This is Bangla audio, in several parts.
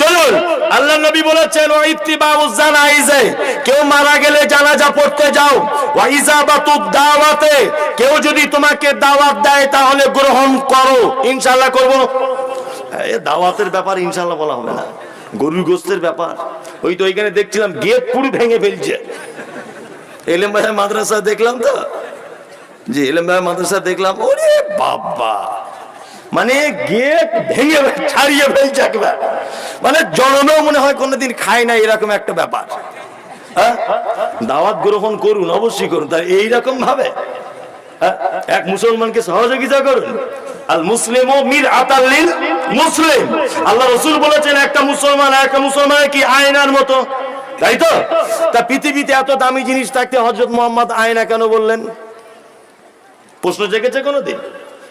চলুন, আল্লাহ নবী বলেছেন কেউ মারা গেলে জানাজা পড়তে যাও। দাওয়াতে, কেউ যদি তোমাকে দাওয়াত দেয় তাহলে গ্রহণ করো। ইনশাআল্লাহ করব। দাওয়াতের ব্যাপার ইনশাআল্লাহ বলা হবে না। গরুর গোস্তের ব্যাপার। ওই তো ওইখানে দেখছিলাম, গেট পুরো ভেঙে ফেলছে। এলেম ভাই মাদ্রাসা দেখলাম তো? জি, এলেম ভাই মাদ্রাসা দেখলাম, ওরে বাবা! মানে গেট ভেঙে ছাড়িয়ে ফেলছে একবার। মানে জনমেও মনে হয় কোনোদিন খায় না, এরকম একটা ব্যাপার। হ্যাঁ? দাওয়াত গ্রহণ করুন, অবশ্যই করুন। তাই এইরকম ভাবে হ্যাঁ? এক মুসলমানকে সহযোগিতা করুন। আল মুসলিম ও মির আতাল্লিল মুসলিম। আল্লাহ রসুল বলেছেন, একটা মুসলমান একটা মুসলমানের কি আয়নার মতো? তাই তো? তা পৃথিবীতে এত দামি জিনিস থাকতে হজরত মোহাম্মদ আয়না কেন বললেন? প্রশ্ন জেগেছে কোনোদিন?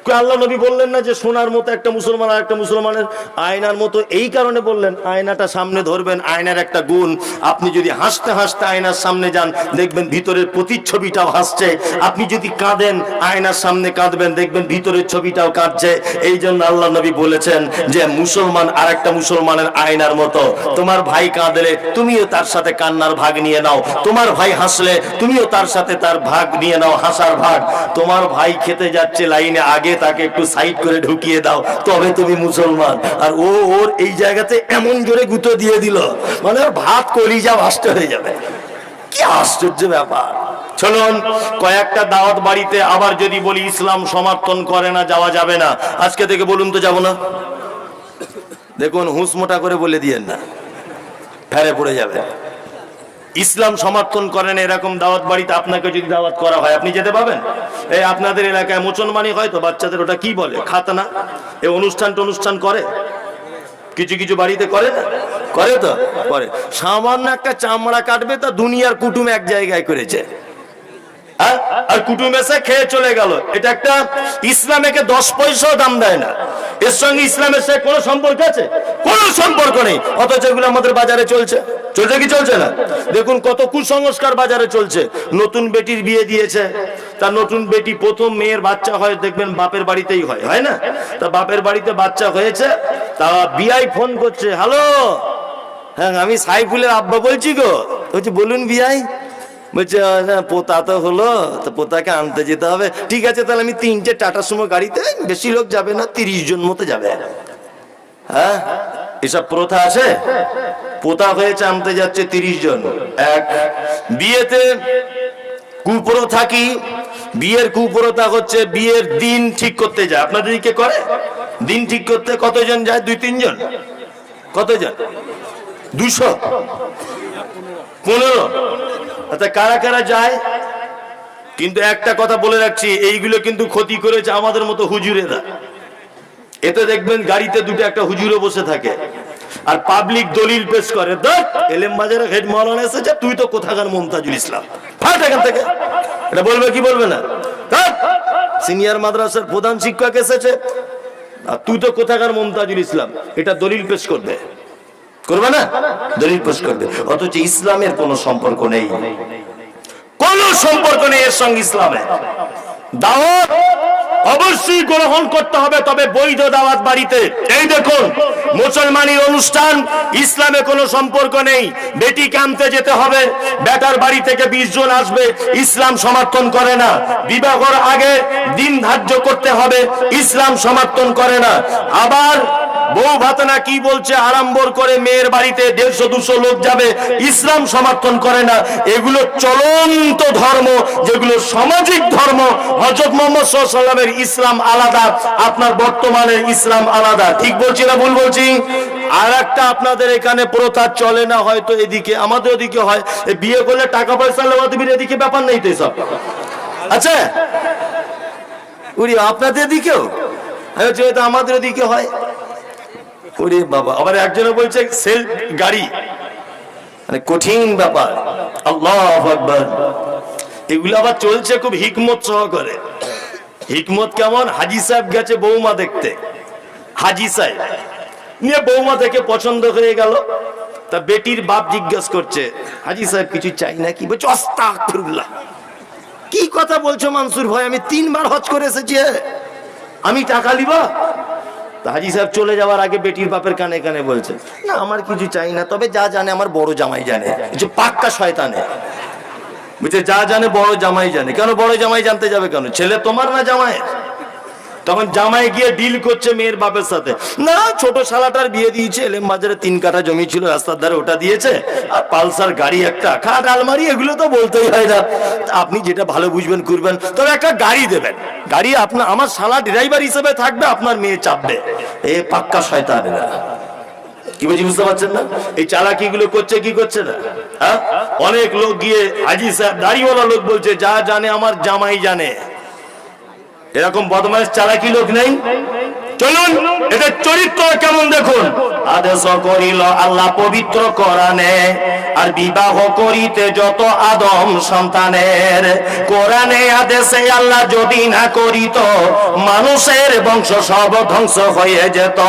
আল্লাহ নবী বললেন না যে সোনার মতো একটা মুসলমান আর একটা মুসলমানের? আয়নার মতো এই কারণে বললেন, আয়নাটা সামনে ধরবেন, আয়নার একটা গুণ। আপনি যদি হাসতে হাসতে আয়নার সামনে যান, দেখবেন ভিতরের প্রতিচ্ছবিটাও হাসছে। আপনি যদি কাঁদেন, আয়নার সামনে কাঁদবেন, দেখবেন ভিতরের ছবিটাও কাঁদছে। এই জন্য আল্লাহ নবী বলেছেন যে, মুসলমান আর একটা মুসলমানের আয়নার মতো। তোমার ভাই কাঁদলে তুমিও তার সাথে কান্নার ভাগ নিয়ে নাও। তোমার ভাই হাসলে তুমিও তার সাথে তার ভাগ নিয়ে নাও, হাসার ভাগ। তোমার ভাই খেতে যাচ্ছে লাইনে আগে তাকে একটু সাইড করে ঢুকিয়ে দাও। তবে তুমি মুসলমান। আর ও ওর এই জায়গাতে এমন জোরে গুঁতো দিয়ে দিল মানে ওর ভাত কলিজা ভাসতে হয়ে যাবে। কি আশ্চর্য ব্যাপার। চলুন, কয়েকটা দাওয়াত বাড়িতে আবার যদি বলি ইসলাম সমর্থন করে না, যাওয়া যাবে না। আজকে থেকে বলুন তো যাব না। দেখুন হুঁস মোটা করে বলে দিয়েন না। ফেরে পড়ে যাবে। ইসলাম সমর্থন করেন এরকম দাওয়াত বাড়িতে আপনাকে যদি দাওয়াত করা হয়, আপনি যেতে পাবেন এই আপনাদের এলাকায় মুসলমানই হয় তো বাচ্চাদের ওটা কি বলে? খাতনা। এই অনুষ্ঠান অনুষ্ঠান করে? কিছু কিছু বাড়িতে করে না? করে তো? করে। সামান্য একটা চামড়া কাটবে তা দুনিয়ার কুটুম এক জায়গায় করেছে? আর কুটুম এসে খেয়ে চলে গেল। এটা একটা ইসলামেকে দশ পয়সাও দাম দেয় না। এর সঙ্গে ইসলামের সাথে কোনো সম্পর্ক আছে? কোনো সম্পর্ক নেই। অথচ এগুলো আমাদের বাজারে চলছে। চলছে কি চলছে না? দেখুন কত কুসংস্কার বাজারে চলছে। নতুন বেটির বিয়ে দিয়েছে। তার নতুন বেটি প্রথম মেয়ের বাচ্চা হয় দেখবেন বাপের বাড়িতেই হয় হয় না? তা বাপের বাড়িতে বাচ্চা হয়েছে তা বিআই ফোন করছে হ্যালো? হ্যাঁ আমি সাইফুলের আব্বা বলছি গো। বলছি বলুন বিআই। বলছে হ্যাঁ, পোতা তো হলো তো পোতাকে আনতে যেতে হবে। ঠিক আছে তাহলে আমি তিনটে টাটার সময় গাড়িতে বেশি লোক যাবে না তিরিশ জন মতো যাবে। হ্যাঁ? এসব প্রথা আছে? পোতা হয়েছে আনতে যাচ্ছে তিরিশ জন। এক, বিয়েতে কুপ্রথা কি? বিয়ের কুপ্রথা হচ্ছে বিয়ের দিন ঠিক করতে যায়। আপনাদের দিকে করে? দিন ঠিক করতে কতজন যায়? দুই তিনজন কতজন? দুশো। পনেরো। আচ্ছা কারা কারা যায়? কিন্তু একটা কথা বলে রাখছি, এইগুলো কিন্তু ক্ষতি করেছে আমাদের মতো হুজুরেরা। এতে দেখবেন গাড়িতে দুটো একটা হুজুরে বসে থাকে। আর পাবলিক দলিল পেশ করে দেখ এলেম বাজারে হেড মৌলানা এসেছে, তুই তো কোথাকার মমতাজুল ইসলাম? ফাট এখান থেকে। এটা বলবে কি বলবে না? সিনিয়র মাদ্রাসার প্রধান শিক্ষক এসেছে, আর তুই তো কোথাকার মমতাজুল ইসলাম? এটা দলিল পেশ করবে। করবে না? দলিল পেশ করবে। অথচ ইসলামের কোনো সম্পর্ক নেই। কোনো সম্পর্ক নেই এর সঙ্গে ইসলামের। দাওয়াত অবশ্যই গ্রহণ করতে হবে, তবে বৈধ দাওয়াত বাড়িতে। এই দেখুন, মুসলমানের অনুষ্ঠান, ইসলামে কোনো সম্পর্ক নেই। বেটি কামতে যেতে হবে, বেটার বাড়ি থেকে বিশ জন আসবে, ইসলাম সমর্থন করে না। বিবাহর আগে দিন ধার্য করতে হবে, ইসলাম সমর্থন করে না। আবার বউ ভাতনা কি বলছে আড়ম্বর করে মেয়ের বাড়িতে দেড়শো, দুশো লোক যাবে, ইসলাম সমর্থন করে না। এগুলো চলন্ত ধর্ম, যেগুলো সামাজিক ধর্ম। হজরত মোহাম্মদ সাল্লামের ইসলাম আলাদা, আপনার বর্তমানের ইসলাম আলাদা। ঠিক বলছি না ভুল বলছি? আর একটা আপনাদের এখানে প্রথা চলে না, হয়তো এদিকে, আমাদের ওদিকে হয়। বিয়ে করলে টাকা পয়সা লেওয়া দিবি এদিকে ব্যাপার নেই তো এসব। আচ্ছা উড়ি আপনাদের দিকেও হয়তো আমাদের ওদিকে হয়। ওরে বাবা। আবার একজনে বলছে সেল গাড়ি। মানে কঠিন ব্যাপার। আল্লাহ আকবার। এগুলো আবার চলছে খুব হিকমত সহকারে। হিকমত কেমন? হাজি সাহেব গেছে বৌমা দেখতে। হাজি সাহেব। নিয়ে বৌমা থেকে পছন্দ হয়ে গেল। তা বেটির বাপ জিজ্ঞেস করছে, হাজি সাহেব, কিছু চাই না কি বলছে অস্তাগফিরুল্লাহ কি কথা বলছো মানসুর ভাই? আমি তিনবার হজ করে এসেছি হে। আমি টাকা লিবা তা হাজি সাহেব চলে যাওয়ার আগে বেটির বাপের কানে কানে বলছে, না, আমার কিছু চাই না, তবে যা জানে আমার বড় জামাই জানে। যে পাক্কা শয়তানে। বুঝছে যা জানে বড় জামাই জানে। কেন বড় জামাই জানতে যাবে কেন? ছেলে তোমার না জামাইয়ের? তখন জামাই গিয়ে ডিল করছে মেয়ের বাপের সাথে। না, ছোট শালাটার বিয়ে দিয়েছে, এলেম বাজারে তিন কাঠা জমি ছিল, রাস্তার ধারে ওটা দিয়েছে, আর পালসার গাড়ি একটা, খাট, আলমারি, এগুলো তো বলতেই হয় না। আপনি যেটা ভালো বুঝবেন, করবেন, তবে একটা গাড়ি দেবেন। গাড়ি আপনার আমার শালা ড্রাইভার হিসেবে থাকবে, আপনার মেয়ে চাপবে। এ পাক্কা শয়তান এরা। কি বলছি বুঝতে পারছেন না? এই চালাকি গুলো করছে, কি করছে না হ্যাঁ? অনেক লোক গিয়ে হাজি সাহেব, দাড়িওয়ালা লোক বলছে, যা জানে আমার জামাই জানে। এরকম বদমাস চালাকি লোক নেই। চলুন, এদের চরিত্র কেমন দেখুন? আদেশ করিল আল্লাহ পবিত্র কোরআনে, আর বিবাহ করিতে যত আদম সন্তানের, কোরআনে আদেশে আল্লাহ যদি না করিত, মানুষের বংশ সব ধ্বংস হয়ে যেত।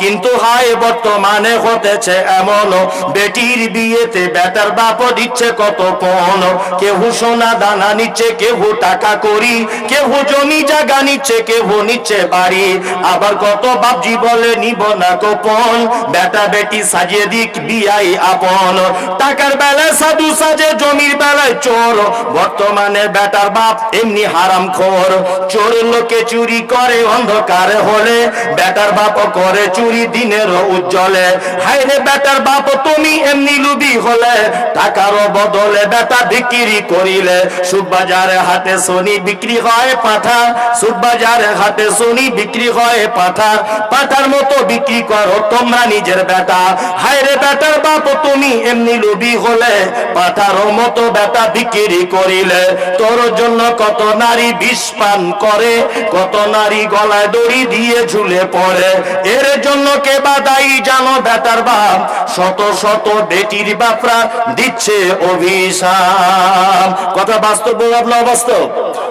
কিন্তু হায়, বর্তমানে হতেছে এমন, বেটির বিয়েতে বেটার বাপ দিচ্ছে কত পণ কেহু সোনা দানা নিচ্ছে, কেহু টাকা করি কেহু জমি জায়গা নিচ্ছে, কেহু নিচ্ছে বাড়ি। আবার কত বাপজি বলে নিব না গোপন, বেটা বেটি সাজিয়ে দিক বিয়াই আপন। টাকার বেলায় সাধু সাজে, জমির বেলায় চোর। বর্তমানে বেটার বাপ এমনি হারাম খোর। চোর লোকে চুরি করে অন্ধকার হলে, বেটার বাপ করে চুরি দিনের উজ্জ্বলে। হাইরে বেটার বাপ, তুমি এমনি লুবি হলে, টাকার বদলে বেটা বিক্রি করিলে। সুবাজারে হাতে শনি বিক্রি হয় পাঠা সুবাজারে হাতে শনি বিক্রি হয় পাঠা, পাঠার মতো বিক্রি করো, তোমরা নিজের বেটা হাইরে বেটার বাপ, তুমি এমনি লুবি হলে, পাঠার মতো বেটা বিক্রি করিলে। তোর জন্য কত নারী বিষ পান করে, কত নারী গলায় দড়ি দিয়ে ঝুলে পড়ে। এর জন্য কে বা দায়ী জানো বেটার বাপ? শত শত বেটির বাপরা দিচ্ছে অভিশাপ। কথা বাস্তব বললাম না অবাস্তব?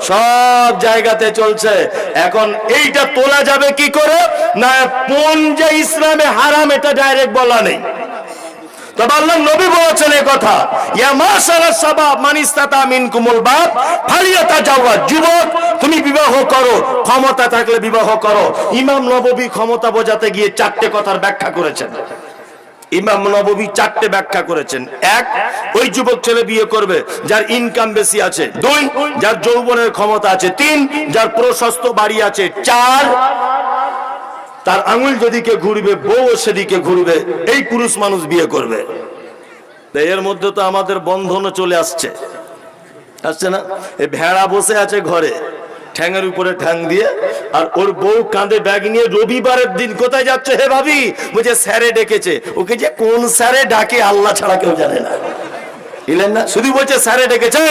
সব জায়গাতে চলছে। এখন এইটা তোলা যাবে কি করে? না, কোন যে ইসলামে হারাম, এটা ডাইরেক্ট বলা নেই। করো করো। ইমাম চারটে ব্যাখ্যা করেছেন। ইমাম চারটে ব্যাখ্যা করেছেন। এক, ওই যুবক ছেলে বিয়ে করবে, যার ইনকাম বেশি আছে। দুই, যার যৌবনের ক্ষমতা আছে। তিন, যার প্রশস্ত বাড়ি আছে। চার তার আঙুল যেদিকে ঘুরবে, বউ সেদিকে ঘুরবে, এই পুরুষ মানুষ বিয়ে করবে। এর মধ্যে তো আমাদের বন্ধনও চলে আসছে। আসছে না? এই ভেড়া বসে আছে ঘরে, ঠ্যাঙের উপরে ঠ্যাং দিয়ে, আর ওর বউ কাঁধে ব্যাগ নিয়ে রবিবারের দিন কোথায় যাচ্ছে হে ভাবি? বলছে স্যারে ডেকেছে। ওকে যে কোন স্যারে ডাকে আল্লাহ ছাড়া কেউ জানে না। এলেন না? শুধু বলছে, স্যারে ডেকেছে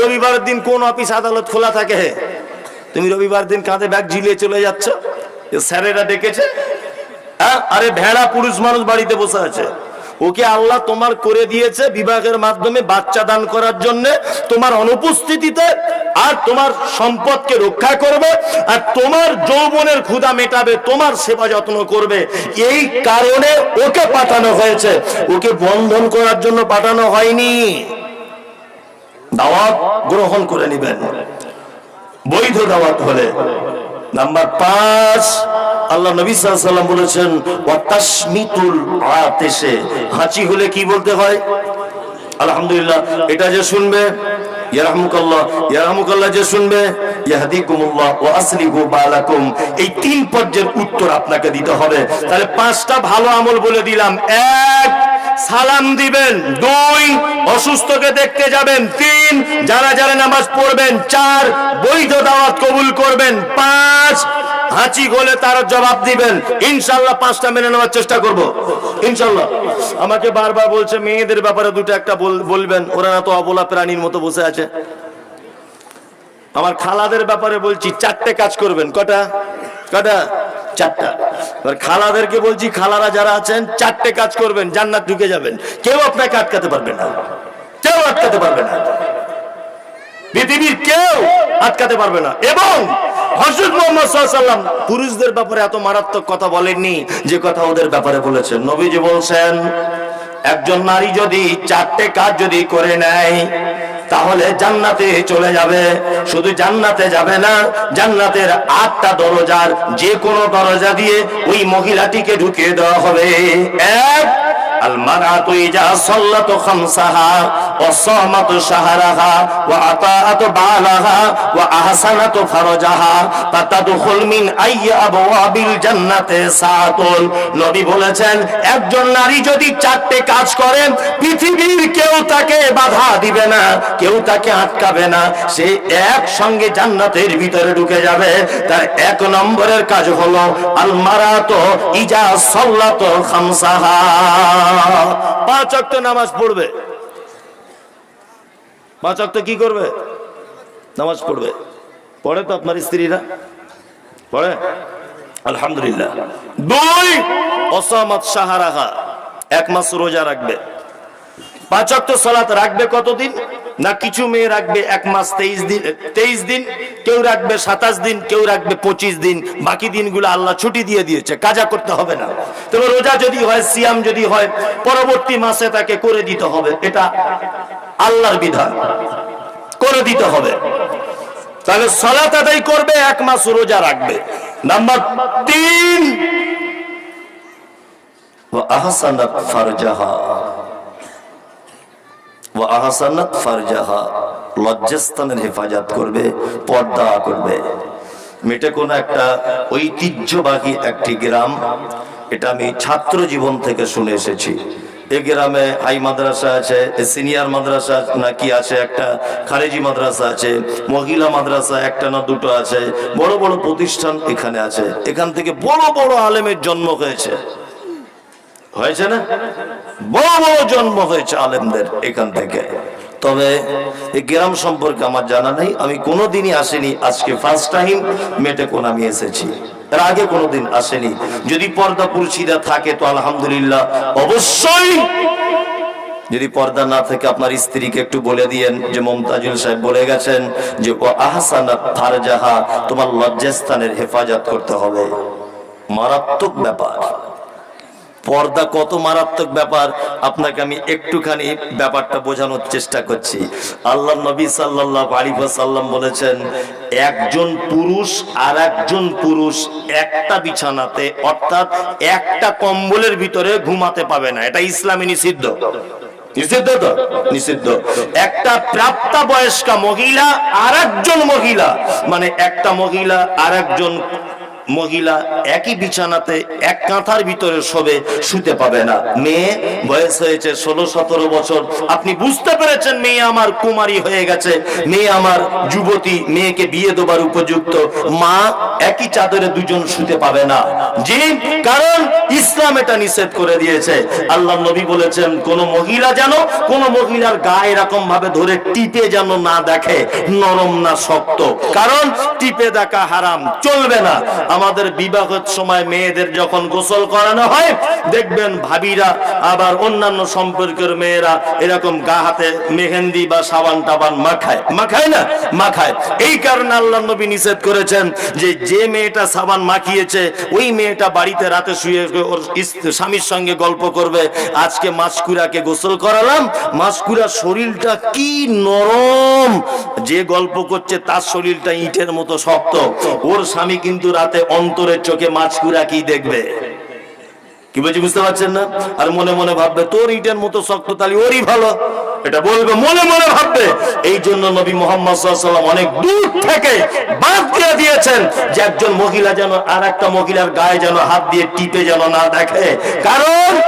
রবিবারের দিন কোন অফিস আদালত খোলা থাকে তুমি রবিবার দিন কাঁধে ব্যাগ ঝিলিয়ে চলে যাচ্ছ। স্যারেরা ডেকেছে? হ্যাঁ? আরে ভেড়া পুরুষ মানুষ বাড়িতে বসে আছে। ওকে আল্লাহ তোমার করে দিয়েছে মাধ্যমে বাচ্চা দান করার জন্য। তোমার অনুপস্থিতিতে আর তোমার সম্পদকে রক্ষা করবে আর তোমার যৌবনের ক্ষুধা মেটাবে, তোমার সেবা যত্ন করবে। এই কারণে ওকে পাঠানো হয়েছে। ওকে বন্ধন করার জন্য পাঠানো হয়নি। দাওয়াত গ্রহণ করে নেবেন। বৈধ দাওয়াত হলে। নাম্বার পাঁচ, আল্লাহ নবী সাল্লাম বলেছেন হাঁচি হলে কি বলতে হয়? আলহামদুলিল্লাহ, এটা যে শুনবে এই তিন পর্যায়ের উত্তর আপনাকে দিতে হবে। তাহলে পাঁচটা ভালো আমল বলে দিলাম। এক সালাম দিবেন। দুই, অসুস্থকে দেখতে যাবেন। তিন, যারা যারা নামাজ পড়বেন। চার, বৈধ দাওয়াত কবুল করবেন। পাঁচ, হাঁচি গলে তার জবাব দিবেন। ইনশাল্লাহ পাঁচটা মেনে নেওয়ার চেষ্টা করব। ইনশাল্লাহ আমাকে বারবার বলছে, মেয়েদের ব্যাপারে দুটো একটা বল- বলবেন। ওরা না তো অবলা প্রাণীর মতো বসে আছে। আমার খালাদের ব্যাপারে বলছি, চারটে কাজ করবেন। কটা? কটা? চারটা। এবার খালাদেরকে বলছি, খালারা যারা আছেন, চারটে কাজ করবেন, জান্নাত ঢুকে যাবেন। কেউ আপনাকে আটকাতে পারবে না। কেউ আটকাতে পারবে না। পৃথিবীর কেউ আটকাতে পারবে না। এবং হজরত মোহাম্মদ সাল্লাম পুরুষদের ব্যাপারে এত মারাত্মক কথা বলেননি, যে কথা ওদের ব্যাপারে বলেছেন। নবীজি বলছেন, একজন নারী যদি চারটে কাজ যদি করে নেয় তাহলে জান্নাতে চলে যাবে। শুধু জান্নাতে যাবে না, জান্নাতের আটটা দরজার যে কোনো দরজা দিয়ে ওই মহিলাটিকে ঢুকিয়ে দেওয়া হবে। এক নবী বলেছেন, একজন নারী যদি চারটে কাজ করেন পৃথিবীর কেউ তাকে বাধা দিবে না, কেউ তাকে আটকাবে না। সে এক সঙ্গে জান্নাতের ভিতরে ঢুকে যাবে। তার এক নম্বরের কাজ হলো আলমারা তো ইজা সাল্লাতু খামসাহা। পাঁচ ওয়াক্ত নামাজ পড়বে। পাঁচ ওয়াক্ত কি করবে? নামাজ পড়বে। পড়ে তো আপনার স্ত্রীরা? পড়ে? আলহামদুলিল্লাহ। দুই অসামাত সাহারাহা। এক মাস রোজা রাখবে। পাঁচ ওয়াক্ত সলাত রাখবে কতদিন? না কিছু মেয়ে রাখবে এক মাস তেইশ দিন তেইশ দিন, কেউ রাখবে সাতাশ দিন, কেউ রাখবে পঁচিশ দিন, বাকি দিনগুলো আল্লাহ ছুটি দিয়ে দিয়েছে, কাজা করতে হবে না। তবে রোজা যদি হয়, সিয়াম যদি হয়, পরবর্তী মাসে তাকে করে দিতে হবে, এটা আল্লাহর বিধান। করে দিতে হবে। তাহলে সলাত আদায় করবে, এক মাস রোজা রাখবে। নাম্বার তিন আহসানাত ফারজাহা। ফারজাহা, লজ্জাস্থানের হেফাজত করবে, পর্দা করবে। মেটে কোন একটা ঐতিহ্যবাহী একটি গ্রাম, এটা আমি ছাত্র জীবন থেকে শুনে এসেছি। এ গ্রামে হাই মাদ্রাসা আছে সিনিয়র মাদ্রাসা নাকি আছে, একটা খারেজি মাদ্রাসা আছে, মহিলা মাদ্রাসা একটা না দুটো আছে, বড় বড় প্রতিষ্ঠান এখানে আছে। এখান থেকে বড় বড় আলেমের জন্ম হয়েছে। হয়েছে না? বড় বড় জন্ম হয়েছে আলেমদের এখান থেকে। তবে এই গ্রাম সম্পর্কে আমার জানা নেই। আমি কোনোদিনই আসিনি। আজকে ফার্স্ট টাইম মেটে কোন আমি এসেছি। এর আগে কোনোদিন আসেনি। যদি পর্দা পুরুষিরা থাকে তো আলহামদুলিল্লাহ। অবশ্যই যদি পর্দা না থাকে আপনার স্ত্রীকে একটু বলে দিয়েন যে মমতাজুল সাহেব বলে গেছেন যে, ও আহসানাত ফারজাহা, তোমার লজ্জাস্থানের হেফাজত করতে হবে। মারাত্মক ব্যাপার। পর্দা কত মারাত্মক ব্যাপার, আপনাকে আমি একটুখানি ব্যাপারটা বোঝানোর চেষ্টা করছি। আল্লাহ নবী সাল্লাল্লাহু আলাইহি ওয়াসাল্লাম বলেছেন, একজন পুরুষ আর একজন পুরুষ একটা বিছানাতে, অর্থাৎ একটা কম্বলের ভিতরে ঘুমাতে পাবে না। এটা ইসলামে নিষিদ্ধ। নিষিদ্ধ তো? নিষিদ্ধ। একটা প্রাপ্তা বয়স্কা মহিলা আর একজন মহিলা মানে একটা মহিলা আর একজন মহিলা একই বিছানাতে এক কাঁথার ভিতরে শোবে, শুতে পাবে না। মেয়ে, বয়স হয়েছে ষোলো, সতেরো বছর। আপনি বুঝতে পেরেছেন, মেয়ে আমার কুমারী হয়ে গেছে। মেয়ে আমার যুবতী, মেয়েকে বিয়ে দেবার উপযুক্ত। মা একই চাদরে দুজন শুতে পাবে না। জি, কারণ ইসলাম এটা নিষেধ করে দিয়েছে। আল্লাহ নবী বলেছেন, কোন মহিলা যেন কোন মহিলার গায়ে এরকম ভাবে ধরে টিপে যেন না দেখে, নরম না শক্ত। কারণ টিপে দেখা হারাম, চলবে না। আমাদের বিবাহের সময় মেয়েদের যখন গোসল করানো হয়, দেখবেন ভাবিরা আবার অন্যান্য সম্পর্কের মেয়েরা এরকম গা হাতে মেহেন্দি বা সাবান টাবান মাখায়। মাখায় না? মাখায়। এই কারণে আল্লাহ নবী নিষেধ করেছেন যে যে মেয়েটা সাবান মাখিয়েছে, ওই মেয়েটা বাড়িতে রাতে শুয়ে ওর স্বামীর সঙ্গে গল্প করবে, আজকে মাছকুরাকে গোসল করালাম মাছকুরার শরীরটা কি নরম! যে গল্প করছে তার শরীরটা ইটের মতো শক্ত। ওর স্বামী কিন্তু রাতে অন্তরের চোখে মাছকুরা কি দেখবে? কি বলছি, বুঝতে পারছেন না? আর মনে মনে ভাববে, তোর ইটের মতো শক্ত তালি, ওরই ভালো। এটা বলবে, মনে মনে ভাববে। এই জন্য নবী মোহাম্মদ অনেক দূর থেকে বাদ দিয়ে দিয়েছেন যে একজন মহিলা যেন আর একটা মহিলার গায়ে যেন হাত দিয়ে টিপে যেন না দেখে। কারণ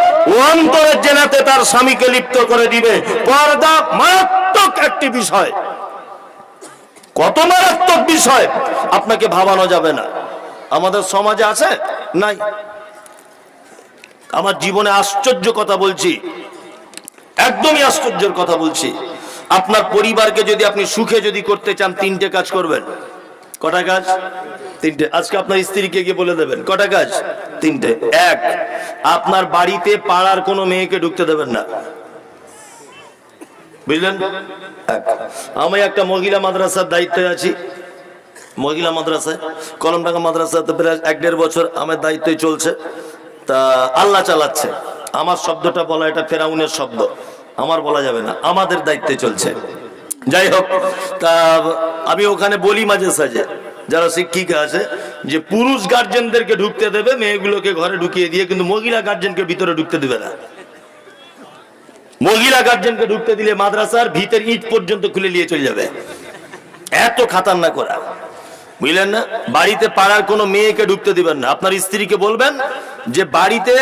অন্তরের জেনাতে তার স্বামীকে লিপ্ত করে দিবে। পর্দা মারাত্মক একটি বিষয়। কত মারাত্মক বিষয়। আপনাকে ভাবানো যাবে না। আমাদের সমাজে আছে? নাই। আমার জীবনে আশ্চর্য কথা বলছি। একদমই আশ্চর্যের কথা বলছি। আপনার পরিবারকে যদি আপনি সুখে যদি করতে চান, তিনটে কাজ করবেন। কটা কাজ? তিনটে। আজকে আপনার স্ত্রীকে গিয়ে বলে দেবেন, কটা কাজ? তিনটে। এক, আপনার বাড়িতে পাড়ার কোনো মেয়েকে ঢুকতে দেবেন না। বুঝলেন? আমি একটা মহিলা মাদ্রাসার দায়িত্বে আছি। মহিলা মাদ্রাসায়, কলমডাঙ্গা মাদ্রাসাতে প্রায় এক দেড় বছর আমার দায়িত্বই চলছে। তা আল্লাহ চালাচ্ছে। আমার শব্দটা বলা, এটা ফেরাউনের শব্দ। আমার বলা যাবে না, আমাদের দায়িত্বে চলছে। যাই হোক, তা আমি ওখানে বলি মাঝে সাঝে, যারা শিক্ষিকা আছে, যে পুরুষ গার্জেনদেরকে ঢুকতে দেবে, মেয়েগুলোকে ঘরে ঢুকিয়ে দিয়ে, কিন্তু মহিলা গার্জেনকে ভিতরে ঢুকতে দেবে না। মহিলা গার্জেনকে ঢুকতে দিলে মাদ্রাসার ভিতর ইট পর্যন্ত খুলে নিয়ে চলে যাবে। এত খাতারনাক করা বুঝলেন না? বাড়িতে পাড়ার কোনো মেয়েকে ঢুকতে দিবেন না। আপনার স্ত্রীকে বলবেন যে, বাড়িতে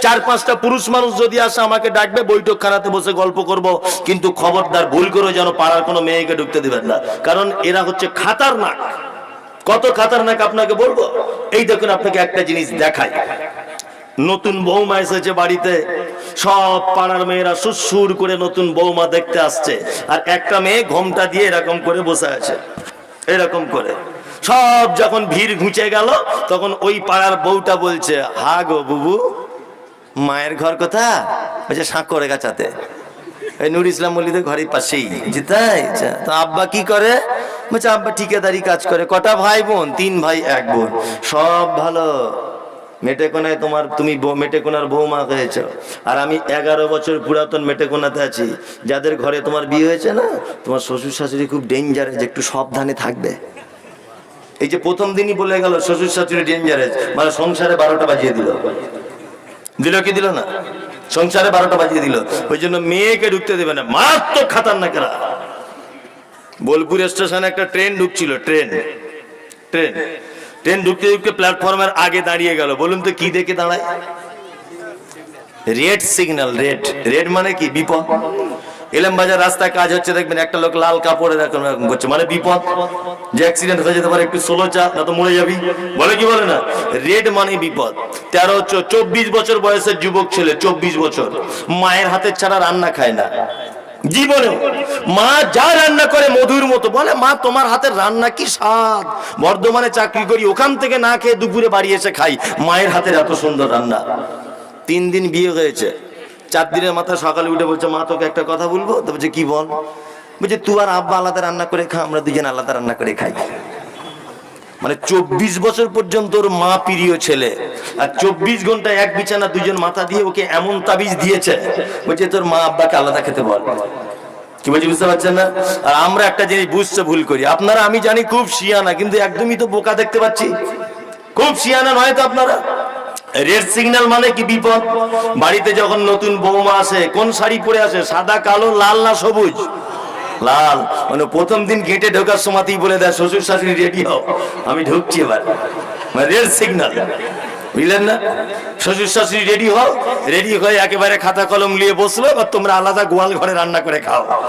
চার পাঁচটা পুরুষ মানুষ যদি আসে, আমাকে ডাকবে বৈঠক খানাতে বসে গল্প করব। কিন্তু খবরদার ভুল করে যেন পাড়ার কোনো মেয়েকে ঢুকতে দিবেন না। কারণ এরা হচ্ছে খাতারনাক। কত খাতারনাক আপনাকে বলব? এই দেখুন, আপনাকে একটা জিনিস দেখাই। নতুন বৌমা এসেছে বাড়িতে। সব পাড়ার মেয়েরা সুসুর করে নতুন বৌমা দেখতে আসছে। আর একটা মেয়ে ঘোমটা দিয়ে এরকম করে বসে আছে। এরকম করে। সব যখন ভিড় ঘুচে গেল তখন ওই পাড়ার বউটা বলছে হা গো বুবু মায়ের ঘর কোথা বলছে সাঁকরে গাছাতে। এই নুর ইসলাম মল্লিদের ঘরের পাশেই যে তাই? আচ্ছা, তো আব্বা কি করে? বলছে আব্বা ঠিকাদারি কাজ করে কটা ভাই বোন? তিন ভাই এক বোন। সব ভালো। মেটেকোনায় তোমার তুমি মেটেকোনার বৌমা হয়েছ। আর আমি এগারো বছর পুরাতন মেটেকোনাতে আছি। যাদের ঘরে তোমার বিয়ে হয়েছে না তোমার শ্বশুর শাশুড়ি খুব ডেঞ্জারে যে একটু সাবধানে থাকবে। এই যে প্রথম দিনই বলে গেল, শ্বশুর শাশুড়ি ডেঞ্জারেস মানে সংসারে বারোটা বাজিয়ে দিল। দিল কি দিল না? সংসারে বারোটা বাজিয়ে দিল। ওই জন্য মেয়েকে ঢুকতে দেবে না। মারাত্মক খাতারনাকেরা বোলপুর স্টেশনে একটা ট্রেন ঢুকছিল, ট্রেন। ট্রেন। ট্রেন ঢুকতে ঢুকতে প্ল্যাটফর্মের আগে দাঁড়িয়ে গেল। বলুন তো কি দেখে দাঁড়ায়? Red signal, red. রেড মানে কি? বিপদ? এলাম বাজার, রাস্তায় কাজ হচ্ছে, দেখবেন একটা লোক লাল কাপড়ে এরকম করছে। মানে বিপদ, যে অ্যাক্সিডেন্ট হয়ে যেতে পারে, একটু সোলো চা, না তো মরে যাবি। বলে কি বলে না? রেড মানে বিপদ। তেরো চব্বিশ বছর বয়সের যুবক ছেলে, চব্বিশ বছর। মায়ের হাতের ছাড়া রান্না খায় না। জীবনে মা যা রান্না করে মধুর মতো, বলে, মা, তোমার হাতের রান্না কি স্বাদ? বর্ধমানে চাকরি করি, ওখান থেকে না খেয়ে দুপুরে বাড়ি এসে খাই। মায়ের হাতের এত সুন্দর রান্না। তিন দিন বিয়ে হয়েছে। চার দিনের মাথা সকালে উঠে বলছে, মা, তোকে একটা কথা বলব? তো বলছে, কি বল? বলছে, তুই আর আব্বা আলাদা রান্না করে খা, আমরা দুজন আলাদা রান্না করে খাই। মানে চব্বিশ বছর পর্যন্ত ওর মা প্রিয় ছেলে। আর চব্বিশ ঘণ্টা এক বিছানা দুজন মাথা দিয়ে ওকে এমন তাবিজ দিয়েছে, বলছে, তোর মা আব্বাকে আলাদা খেতে বল। কি বলছি, বুঝতে পারছেন না? আর আমরা একটা জিনিস বুঝতে ভুল করি। আপনারা, আমি জানি খুব শিয়ানা, কিন্তু একদমই তো বোকা দেখতে পাচ্ছি। খুব শিয়ানা নয় তো আপনারা? রেড সিগন্যাল মানে কি বিপদ? বাড়িতে যখন নতুন বৌমা আসে, কোন শাড়ি পরে আসে? সাদা, কালো, লাল না সবুজ? লাল। মানে প্রথম দিন গেটে ঢোকার সময়তেই বলে দেয়, শ্বশুর শাশুড়ি রেডি হও। আমি ঢুকছি এবার। মানে রেড সিগন্যাল। বুঝলেন না? শ্বশুর শাশুড়ি রেডি হও। রেডি হয়ে একেবারে খাতা কলম নিয়ে বসল আর তোমরা আলাদা গোয়াল ঘরে রান্না করে খাও।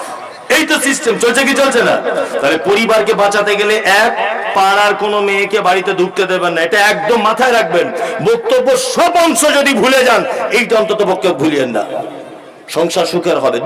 এই তো সিস্টেম চলছে কি চলছে না? তাহলে পরিবারকে বাঁচাতে গেলে এক, পাড়ার কোনো মেয়েকে বাড়িতে ঢুকতে দেবেন না। এটা একদম মাথায় রাখবেন। বক্তব্য সব অংশ যদি ভুলে যান, এইটা অন্তত বক্তব্য ভুলিয়েন না। সংসার সুখের হবে।